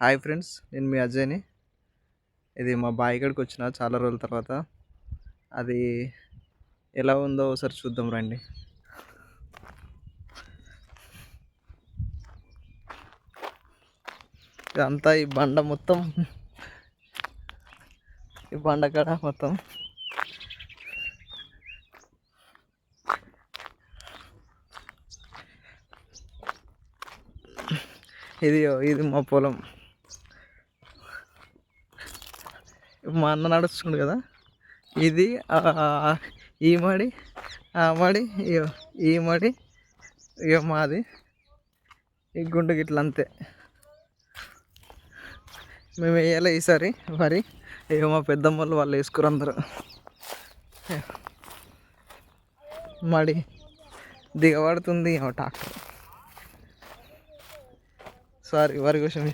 Hi friends నేను మీ అజయ్ని. ఇది మా బావి కాడికి వచ్చిన చాలా రోజుల తర్వాత. అది ఎలా ఉందో ఒకసారి చూద్దాం రండి. ఇదంతా ఈ బండ మొత్తం. ఈ బండ కాడ మొత్తం. ఇది ఇది మా పొలం. మా అన్న నడుస్తుండు కదా. ఇది ఈ మడి ఆ మడి ఇగో ఈ మడి ఇక మాది. ఈ గుండు గిట్ల అంతే. మేము వేయాలి ఈసారి వరి. ఇక మా పెద్దమ్మ వాళ్ళు వాళ్ళు వేసుకురు అందరూ. మడి దిగబడుతుంది ఏమో ట్రాక్టర్. సారీ వరి కోసం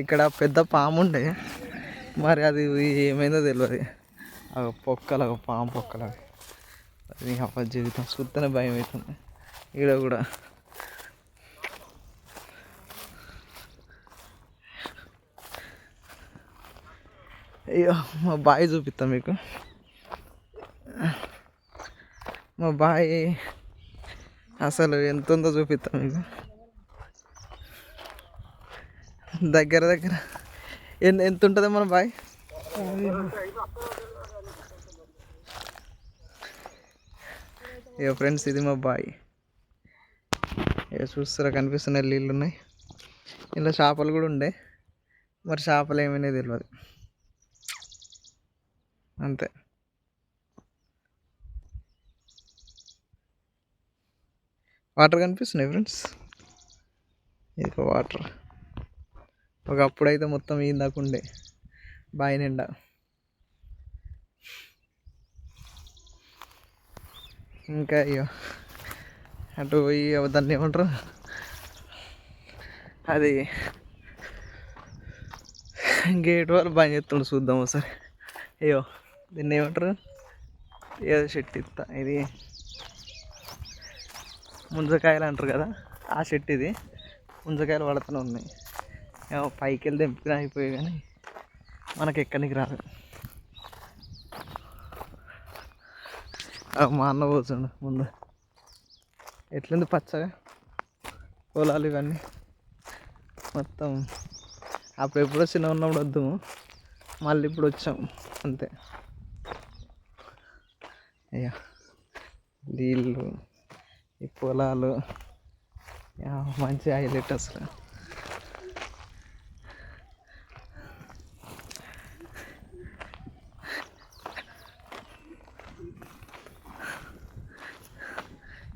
ఇక్కడ పెద్ద పాము ఉండే. మరి అది ఏమైందో తెలియదు ఆ పొక్కల పాము పొక్కల అది అప్ప జీవితం చూస్తేనే భయం అవుతుంది ఈడ కూడా. అయ్యో మా బావి చూపిస్తాం మీకు. మా బాయ్ అసలు ఎంత ఉందో చూపిస్తాం మీకు. దగ్గర దగ్గర. ఎంత ఎంత ఉంటుంది మన బాయ్? ఇక ఫ్రెండ్స్ ఇది మా బాయ్. ఇక చూస్తారా కనిపిస్తున్న నీళ్ళు ఉన్నాయి. ఇలా చేపలు కూడా ఉండే. మరి చేపలు ఏమైనా తెలియదు అంతే. వాటర్ కనిపిస్తున్నాయి ఫ్రెండ్స్? ఇది వాటర్. ఒకప్పుడు అయితే మొత్తం ఈ దాకుండే ఉండే. బావి నిండా. ఇంకా అయ్యో అటు పోయి దాన్ని ఏమంటారు? అది గేట్ వాళ్ళు బంద్ చేస్తుండు చూద్దాం ఒకసారి. అయ్యో దీన్ని ఏమంటారు? ఏదో చెట్టు ఇస్తా ఇది ముంజకాయలు అంటారు కదా ఆ చెట్టు ఇది. ముంజకాయలు పడుతూనే ఉన్నాయి. ఏమో పైకి వెళ్ళి తెంపినా అయిపోయి కానీ మనకి ఎక్కడికి రాదు. మా అన్న పోతుండు ముందు. ఎట్లుంది పచ్చగా? పొలాలు ఇవన్నీ మొత్తం అప్పుడు ఎప్పుడో చిన్న ఉన్నప్పుడు వద్దు. మళ్ళీ ఇప్పుడు వచ్చాం అంతే. అయ్యా నీళ్ళు ఈ పొలాలు యా, మంచి హైలైట్ అసలు.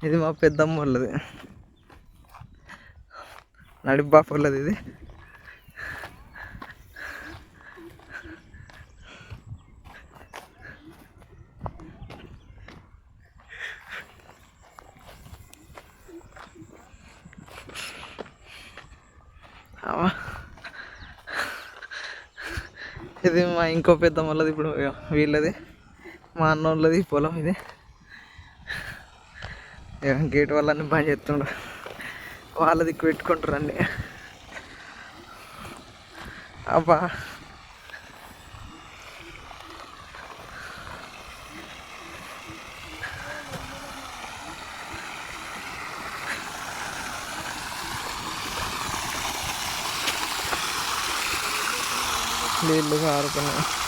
ఇది మా పెద్దమ్మ వాళ్ళది నడిబాప వాళ్ళది ఇది ఇది మా ఇంకో పెద్ద వాళ్ళది ఇప్పుడు వీళ్ళది. మా అన్న వాళ్ళది పొలం ఇది. గేట్ వాళ్ళని బంద్ చేస్తుండ్రు. వాళ్ళ దిక్కు పెట్టుకుంటారండి అబ్బా. నీళ్ళు కారుతున్నాయి.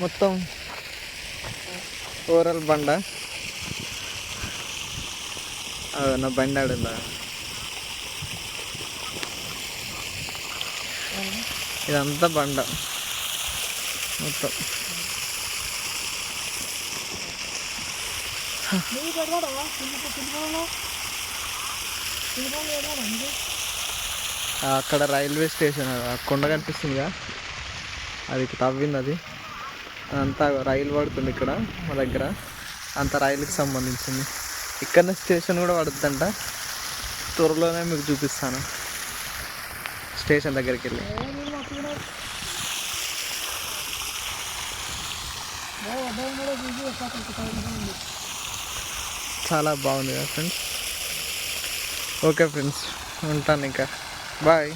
మొత్తం ఓవరాల్ బండ. నా బండి ఆడలా ఇదంతా బండ. మొత్తం. అక్కడ రైల్వే స్టేషన్ కొండ కనిపిస్తుందిగా. అది తవ్వింది అది. అంతా రైలు పడుతుంది ఇక్కడ మా దగ్గర. అంత రైలుకి సంబంధించింది. ఇక్కడ స్టేషన్ కూడా పడుతుందంట. త్వరలోనే మీకు చూపిస్తాను. స్టేషన్ దగ్గరికి వెళ్ళి. చాలా బాగుంది కదా ఫ్రెండ్స్ ఓకే ఫ్రెండ్స్ ఉంటాను ఇంకా. బాయ్